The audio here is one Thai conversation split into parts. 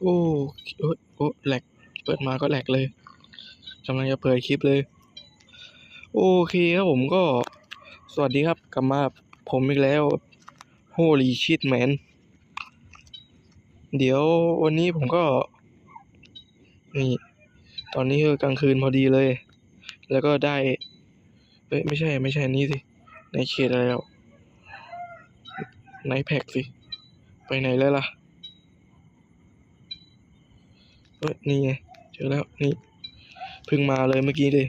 โอ้โอ้โอ้แหลก เปิดมาก็แหลกเลยกำลังจะเปิดคลิปเลย โอเคครับผมก็ สวัสดีครับกลับมาผมอีกแล้ว Holy shit man เดี๋ยววันนี้ผมก็ นี่ ตอนนี้คือกลางคืนพอดีเลย แล้วก็ได้ เอ้ย ไม่ใช่ ไม่ใช่นี้สิ ในเขตอะไรแล้วไนแพ็กสิ ไปไหนแล้วล่ะ เอ้ยนี่ไงเจอแล้วนี่เพิ่งมาเลยเมื่อกี้เลย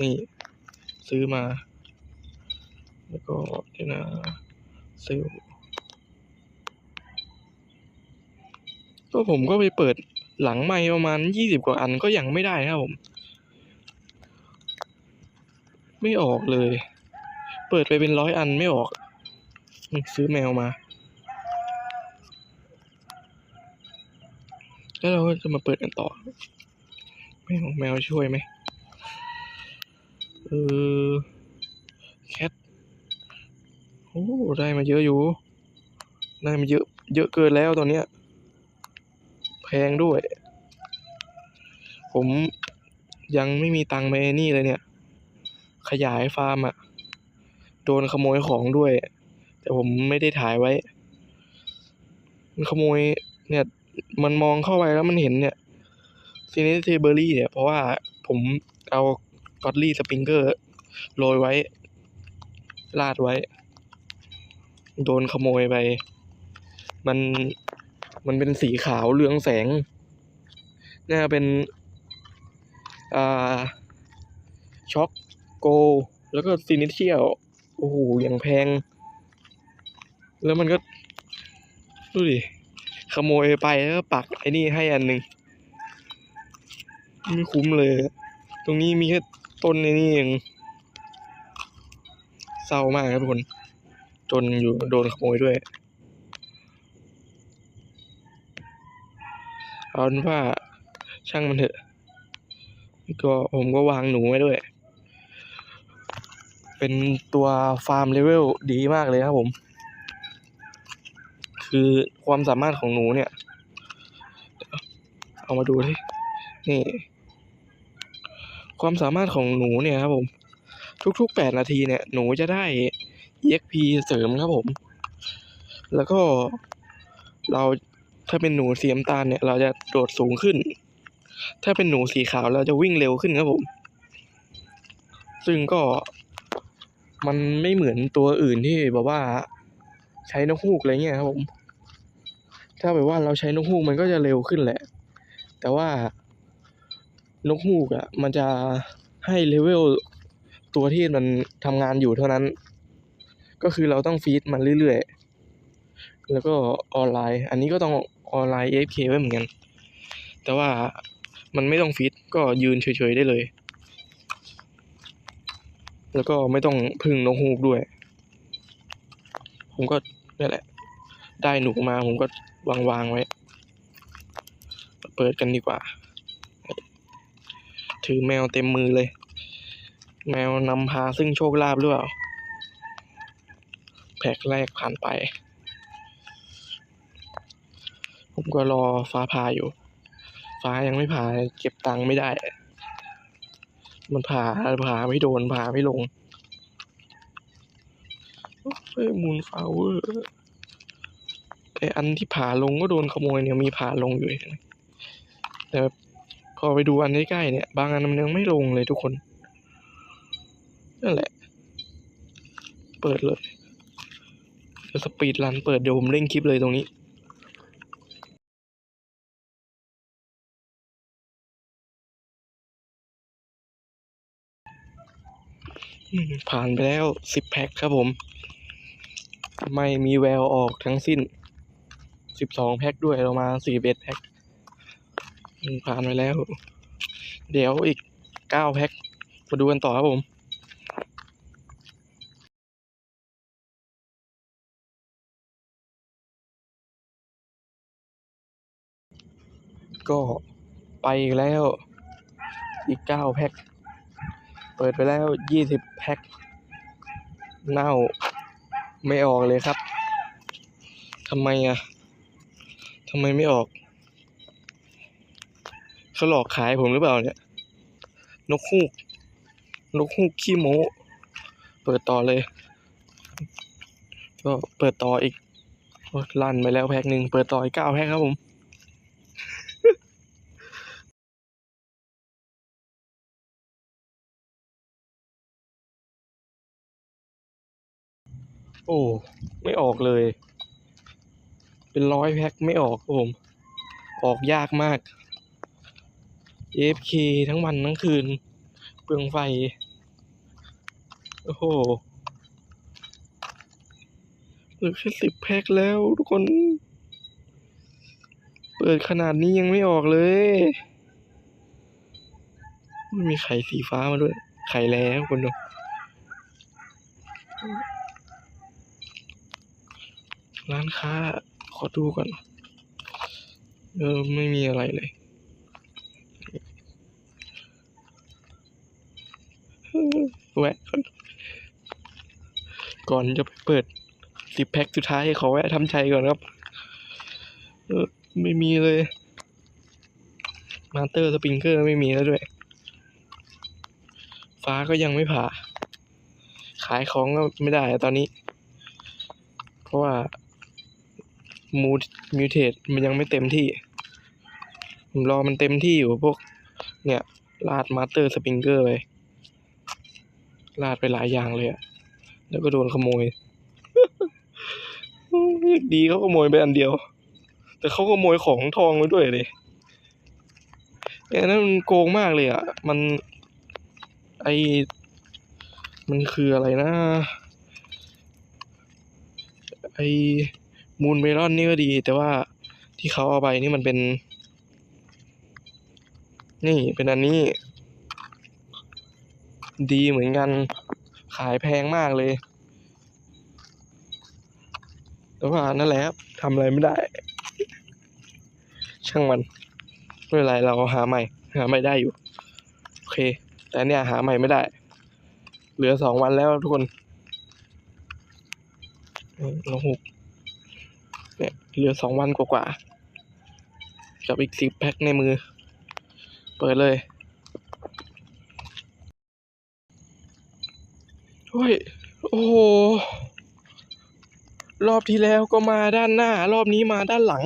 นี่ ซื้อมา แล้วก็เดี๋ยวนะซื้อก็ผมก็ไปเปิดหลังไม่ประมาณยี่สิบกว่าอันก็ยังไม่ได้นะครับผม ไม่ออกเลย เปิดไปเป็นร้อยอันไม่ออก ซื้อแมวมา แล้วเราจะมาเปิดกันต่อแมวแมวช่วยไหมเออแคทโอ้ได้มาเยอะอยู่ ได้มาเยอะ เยอะเกินแล้วตอนเนี้ย แพงด้วย ผมยังไม่มีตังค์ไปนี่เลยเนี่ย ขยายฟาร์มอะโดนขโมยของด้วย แต่ผมไม่ได้ถ่ายไว้ มันขโมยเนี่ย มันมองเข้าไปแล้วมันเห็นเนี่ยซีเนสเทเบอรี่เนี่ยเพราะว่าผมเอากอตลี่สปริงเกอร์โรยไว้ลาดไว้ โดนขโมยไป มันมันเป็นสีขาวเรืองแสงน่าเป็น อ่า ช็อกโก แล้วก็ซีนิเชียลโอ้โหอย่างแพง แล้วมันก็ ดูดิ ขโมยไปแล้วก็ปักไอ้นี่ให้อันหนึ่งไม่คุ้มเลย ตรงนี้มีแค่ต้นไอ้นี่เองเศร้ามากครับทุกคน จนอยู่โดนขโมยด้วยเอาเป็นว่าช่างมันเถอะก็ผมก็วางหนูไว้ด้วย เป็นตัวฟาร์มเลเวลดีมากเลยครับผม คือความสามารถของหนูเนี่ย เอามาดูที่นี่ ความสามารถของหนูเนี่ยครับผม ทุกๆแปดนาทีเนี่ย หนูจะได้ EXP เสริมครับผม แล้วก็เราถ้าเป็นหนูสีน้ำตาลเนี่ย เราจะโดดสูงขึ้น ถ้าเป็นหนูสีขาวเราจะวิ่งเร็วขึ้นครับผม ซึ่งก็มันไม่เหมือนตัวอื่นที่แบบว่า ใช้นกฮูกอะไรเงี้ยครับผม ถ้าแบบว่าเราใช้นกฮูกมันก็จะเร็วขึ้นแหละ แต่ว่านกฮูกอะ มันจะให้เลเวลตัวที่มันทำงานอยู่เท่านั้น ก็คือเราต้องฟีดมันเรื่อยๆ แล้วก็ออนไลน์ อันนี้ก็ต้องออนไลน์ AFK ไว้เหมือนกัน แต่ว่ามันไม่ต้องฟีดก็ยืนเฉยๆได้เลย แล้วก็ไม่ต้องพึ่งนกฮูกด้วย ผมก็นี่แหละ ได้หนูมาผมก็ วางวางไว้ เปิดกันดีกว่า ถือแมวเต็มมือเลย แมวนำพาซึ่งโชคลาภหรือเปล่า แพ็กแรกผ่านไป ผมก็รอฟ้าผ่าอยู่ ฟ้ายังไม่ผ่าเก็บตังค์ไม่ได้ มันผ่าผ่าไม่โดนผ่าไม่ลงเฮ้ยมูนฟาวเวอร์ แต่อันที่ผ่าลงก็โดนขโมยเนี่ยมีผ่าลงอยู่แต่พอไปดูอันใกล้ๆเนี่ย บางอันมันยังไม่ลงเลยทุกคนนั่นแหละ เปิดเลยเดี๋ยวสปีดรันเปิดเดี๋ยวผมเร่งคลิปเลยตรงนี้ผ่านไปแล้วสิบแพ็คครับผม ไม่มีแววออกทั้งสิ้น สิบสองแพ็คด้วยเรามาสี่เอ็ดแพ็คผ่านไปแล้ว เดี๋ยวอีกเก้าแพ็คมาดูกันต่อครับผมก็ไปอีกแล้วอีกเก้าแพ็คเปิดไปแล้วยี่สิบแพ็คเน่าไม่ออกเลยครับทำไมอะ ทำไมไม่ออก เขาหลอกขายผมหรือเปล่าเนี่ย นกฮูก นกฮูกขี้โม้เปิดต่อเลย ก็เปิดต่ออีกลั่นไปแล้วแพ็คหนึ่ง เปิดต่ออีกเก้าแพ็คครับผมโอ้ ไม่ออกเลย เป็นร้อยแพ็คไม่ออกครับผม ออกยากมาก AFK ทั้งวันทั้งคืน เปลืองไฟ โอ้โหเหลือแค่สิบแพ็คแล้วทุกคน เปิดขนาดนี้ยังไม่ออกเลยไม่มีไข่สีฟ้ามาด้วย ไข่แล้วคนดูร้านค้า ขอดูก่อนเออไม่มีอะไรเลยแวะก่อนก่อนจะไปเปิดสิบแพ็คสุดท้ายขอแวะทำใจก่อนครับ เออไม่มีเลย มาสเตอร์สปริงเกอร์ไม่มีแล้วด้วย ฟ้าก็ยังไม่ผ่า ขายของก็ไม่ได้ตอนนี้ เพราะว่า มูดมิวเทสมันยังไม่เต็มที่ ผมรอมันเต็มที่อยู่พวก เนี่ยลาดมาสเตอร์สปริงเกอร์ไปลาดไปหลายอย่างเลยอะแล้วก็โดนขโมย ดีเขาขโมยไปอันเดียว แต่เขาขโมยของทองไปด้วยเลยไอ้นั่นมันโกงมากเลยอะมัน ไอมันคืออะไรนะ ไอ มูนเมลอนนี่ก็ดี แต่ว่าที่เขาเอาไปนี่มันเป็น นี่เป็นอันนี้ ดีเหมือนกัน ขายแพงมากเลย แต่ว่านั่นแหละครับทำอะไรไม่ได้ ช่างมันไม่เป็นไรเราหาใหม่ หาใหม่ได้อยู่ โอเค แต่เนี่ยหาใหม่ไม่ได้ เหลือสองวันแล้วทุกคนเราหก เนี่ยเหลือสองวันกว่าๆกับอีกสิบแพ็คในมือ เปิดเลยเฮ้ยโอ้โหรอบที่แล้วก็มาด้านหน้า รอบนี้มาด้านหลัง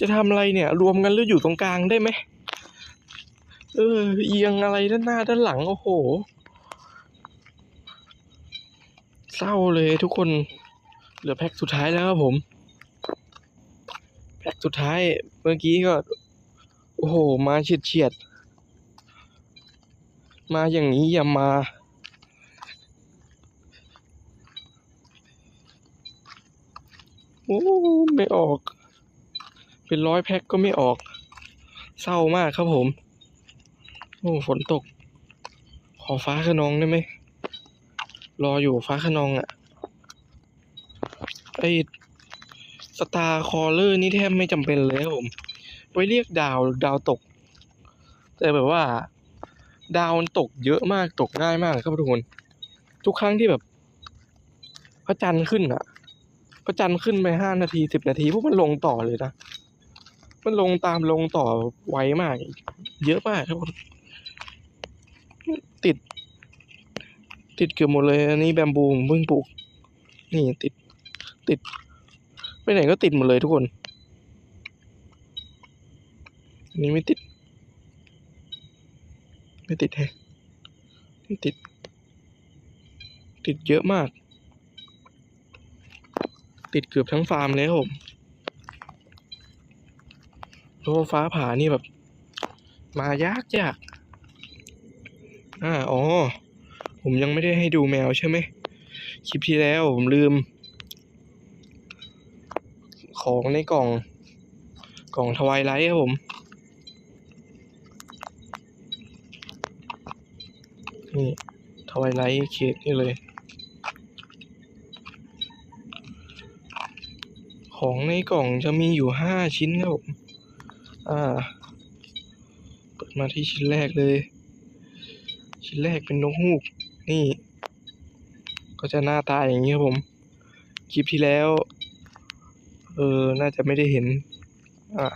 จะทำอะไรเนี่ย รวมกันหรืออยู่ตรงกลางได้ไหมเออ เอียงอะไรด้านหน้าด้านหลัง โอ้โห เศร้าเลยทุกคน เหลือแพ็คสุดท้ายแล้วครับผม แพ็คสุดท้ายเมื่อกี้ก็ โอ้โห มาเฉียดเฉียด มาอย่างนี้อย่ามา โอ้ไม่ออก เป็นร้อยแพ็คก็ไม่ออก เศร้ามากครับผม โอ้ฝนตก ขอฟ้าขนองได้ไหมรออยู่ฟ้าขนองอะ่ะ ไอสตาร์คอลเลอร์นี่แทบไม่จำเป็นเลยครับผมไว้เรียกดาวดาวตก แต่แบบว่า ดาวมันตกเยอะมากตกง่ายมากครับทุกคน ทุกครั้งที่แบบพระจันทร์ขึ้นอะพระจันทร์ขึ้นไปห้านาทีสิบนาทีพวกมันลงต่อเลยนะมันลงตามลงต่อไวมาก เยอะมากครับติด ติดเกือบหมดเลย อันนี้แบมบูมเพิ่งปลูก นี่ติด ติด ไปไหนก็ติดหมดเลยทุกคนนนี้ไม่ติด ไม่ติดแฮะไม่ติด ติดเยอะมาก ติดเกือบทั้งฟาร์มเลยครับผมโลฟ้าผ่านี่แบบ มายากยากอ่าอ๋อ ผมยังไม่ได้ให้ดูแมวใช่ไหมคลิปที่แล้วผมลืม ของในกล่องกล่องทวายไลท์ครับผมนี่ทวายไลท์เคสนี่เลย ของในกล่องจะมีอยู่ห้าชิ้นครับผมอ่า เปิดมาที่ชิ้นแรกเลย ชิ้นแรกเป็นนกฮูก นี่ ก็จะหน้าตาอย่างนี้ครับผม คลิปที่แล้ว เออ น่าจะไม่ได้เห็น อ่า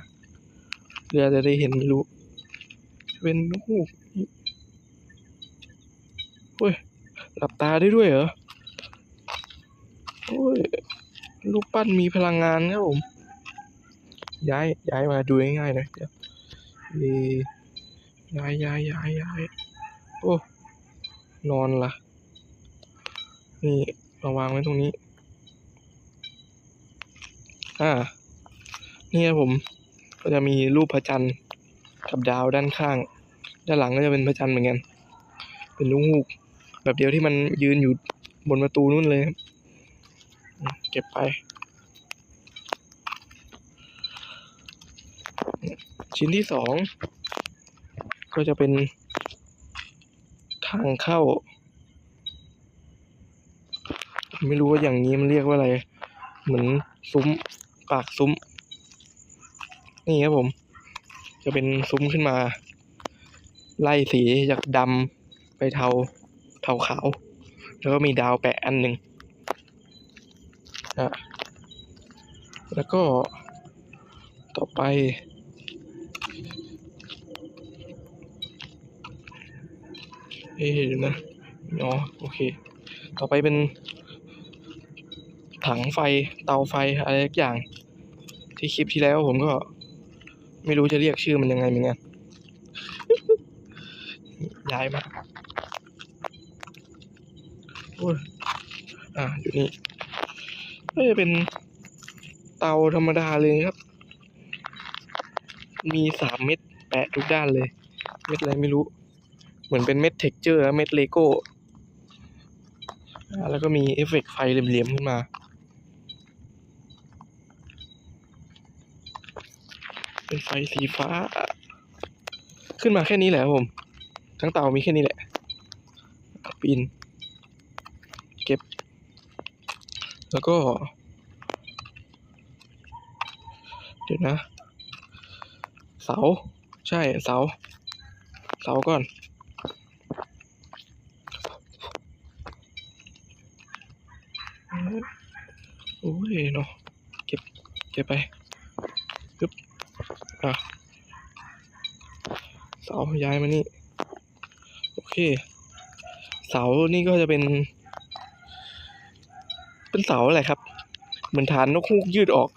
เรือจะได้เห็นไม่รู้เป็นนกฮูกเฮ้ย หลับตาได้ด้วยเหรอโอ้ย ลูกปั้นมีพลังงานครับผม ย้าย ย้ายมาดูง่ายๆหน่อยเดี๋ยวย้ายย้ายย้ายย้ายโอ้ นอนละนี่มาวางไว้ตรงนี้ อ่า นี่ครับผม ก็จะมีรูปพระจันทร์กับดาวด้านข้าง ด้านหลังก็จะเป็นพระจันทร์เหมือนกัน เป็นลูกฮูก แบบเดียวที่มันยืนอยู่บนประตูนู่นเลยเก็บไป ชิ้นที่สองก็จะเป็นทางเข้า ไม่รู้ว่าอย่างนี้มันเรียกว่าอะไร เหมือนซุ้ม ปากซุ้ม นี่ครับผม จะเป็นซุ้มขึ้นมา ไล่สีจากดำไปเทาเทาขาว แล้วก็มีดาวแปะอันหนึ่งอะแล้วก็ต่อไป เอ๊ะเดี๋ยวนะอ๋อโอเค ต่อไปเป็นถังไฟเตาไฟอะไรสักอย่าง ที่คลิปที่แล้วผมก็ ไม่รู้จะเรียกชื่อมันยังไงเหมือนกันย้ายมาโอ้ยอ่าอยู่นี่ก็จะเป็นเตาธรรมดาเลยครับ มีสามเม็ดแปะทุกด้านเลย เม็ดอะไรไม่รู้ เหมือนเป็นเม็ดเท็กเจอร์ เม็ดเลโก้ แล้วก็มีเอฟเฟกต์ไฟเหลี่ยมๆขึ้นมา เป็นไฟสีฟ้า ขึ้นมาแค่นี้แหละผม ทั้งเตามีแค่นี้แหละปีนเก็บ แล้วก็ เดี๋ยวนะ เสา ใช่เสา เสาก่อนโอ้ยเนาะเก็บ เก็บไป อะเสาย้ายมานี่ โอเค เสานี่ก็จะเป็น เป็นเสาอะไรครับ เหมือนฐานนกฮูกยืดออก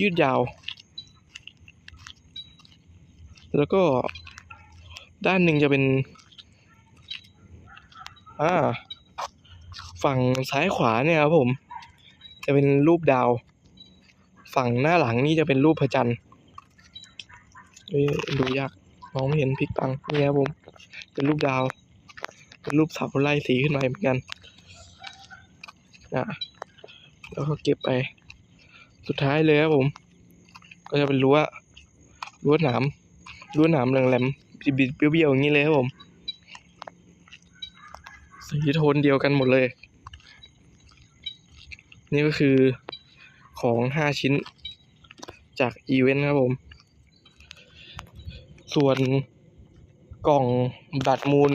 ยืดยาว แล้วก็ด้านหนึ่งจะเป็น อ่า ฝั่งซ้ายขวาเนี่ยครับผม จะเป็นรูปดาว ฝั่งหน้าหลังนี่จะเป็นรูปพระจันทร์ ดูยากมองไม่เห็นพลิกตังนี่ครับผม เป็นรูปดาว เป็นรูปเสาไล่สีขึ้นมาเหมือนกันอะแล้วก็เก็บไป สุดท้ายเลยครับผม ก็จะเป็นรั้วรั้วหนามรั้วหนามแหลมๆบิดๆเบี้ยวๆอย่างนี้เลยครับผมสีโทนเดียวกันหมดเลย นี่ก็คือของห้าชิ้นจากอีเวนต์ครับผม ส่วนกล่องบัตรมูล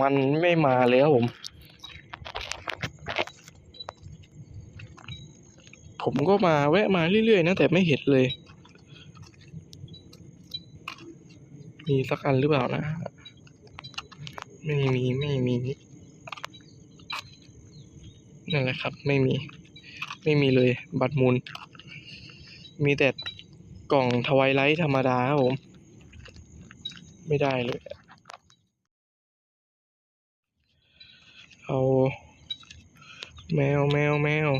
มันไม่มาเลยครับผม ผมก็มาแวะมาเรื่อยๆนะแต่ไม่เห็นเลย มีสักอันหรือเปล่านะ ไม่มีไม่มีนั่นแหละครับ ไม่มี ไม่มีเลยบัตรมูล มีแต่ กล่องทวายไลท์ธรรมดาครับผม ไม่ได้เลย เอาแมวแมวแมว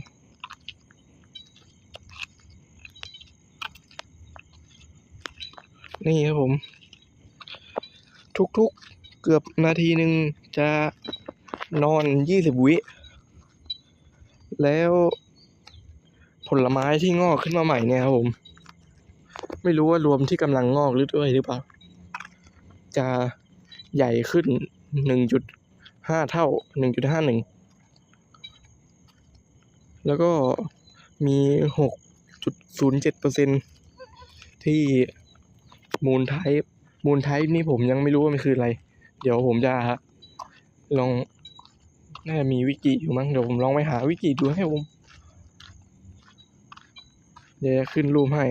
นี่ครับผม ทุกๆเกือบนาทีหนึ่งจะนอนยี่สิบวิ แล้วผลไม้ที่งอกขึ้นมาใหม่เนี่ยครับผม ไม่รู้ว่ารวมที่กำลังงอกหรือด้วยหรือเปล่า จะใหญ่ขึ้นหนึ่งจุดห้าเท่าหนึ่งจุดห้าหนึ่งแล้วก็มีหกจุดศูนย์เจ็ดเปอร์เซ็นที่มูลไทป์มูลไทป์นี่ผมยังไม่รู้ว่ามันคืออะไร เดี๋ยวผมจะลองน่าจะมีวิกิอยู่มั้งเดี๋ยวผมลองไปหาวิกิดูให้ผมเดี๋ยวขึ้นรูปให้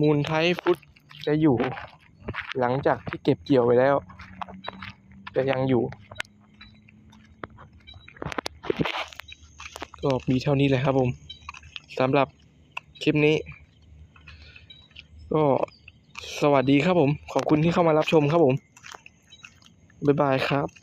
มูลไทยฟุตจะอยู่ หลังจากที่เก็บเกี่ยวไปแล้ว จะยังอยู่ ก็มีเท่านี้เลยครับผมสำหรับคลิปนี้ ก็สวัสดีครับผม ขอบคุณที่เข้ามารับชมครับผม บ๊ายบายครับ